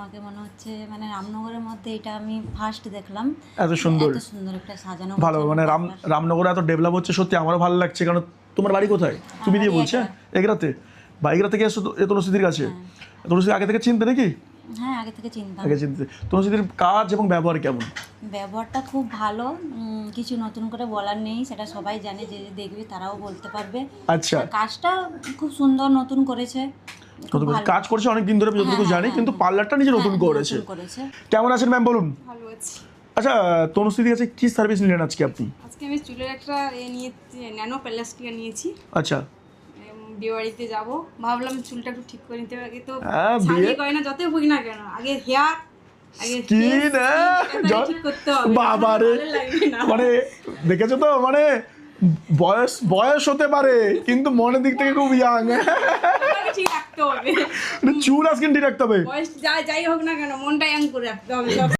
আমাকে মনে হচ্ছে মানে রামনগরের মধ্যে এটা আমি ফার্স্ট দেখলাম। এত সুন্দর এত সুন্দর। একটা সাজানো ভালো মানে রাম। রামনগরে এত ডেভেলপ হচ্ছে সত্যি আমারও ভালো লাগছে কারণ তোমার বাড়ি কোথায়? তুমি দিয়ে বলছে এগরাতে। বা এগরা থেকে এসো তুলসীদির কাছে। তুলসী আগে থেকে চিনতে নাকি? হ্যাঁ আগে থেকে চিন্তা আগে চিনতে। তুলসীদির কাজ এবং ব্যবহার কেমন? ব্যবহারটা খুব ভালো। কিছু নতুন করে বলার নেই সেটা সবাই জানে যে দেখবে তারাও বলতে পারবে। আচ্ছা। কাজটা খুব সুন্দর নতুন করেছে। কাজ করছে অনেক দিন ধরে যতটুকু জানি কিন্তু পার্লারটা নিজে নতুন হ্যাঁ, করেছে। কেমন আছেন ম্যাম বলুন? ভালো আছি। আচ্ছা তনুশ্রীদির কাছে কি সার্ভিস নিলেন আজকে আপনি? আজকে আমি চুলের একটা এ নিয়েছি ন্যানো প্যালাস্টিকা নিয়েছি। আচ্ছা। বিয়ে বাড়িতে যাব। ভাবলাম চুলটা একটু ঠিক করে নিতে আগে তো হ্যাঁ, বিয়ে- করে না যতই বুঝি না কেন আগে হেয়ার বাবারে। মানে দেখেছ তো মানে বয়স বয়স হতে পারে কিন্তু মনের দিক থেকে খুব ইয়াং ওটাকে ঠিক রাখতে হবে চুল আজকে ঠিক রাখতে হবে। যাই হোক না কেন মনটা ইয়াং করে রাখতে হবে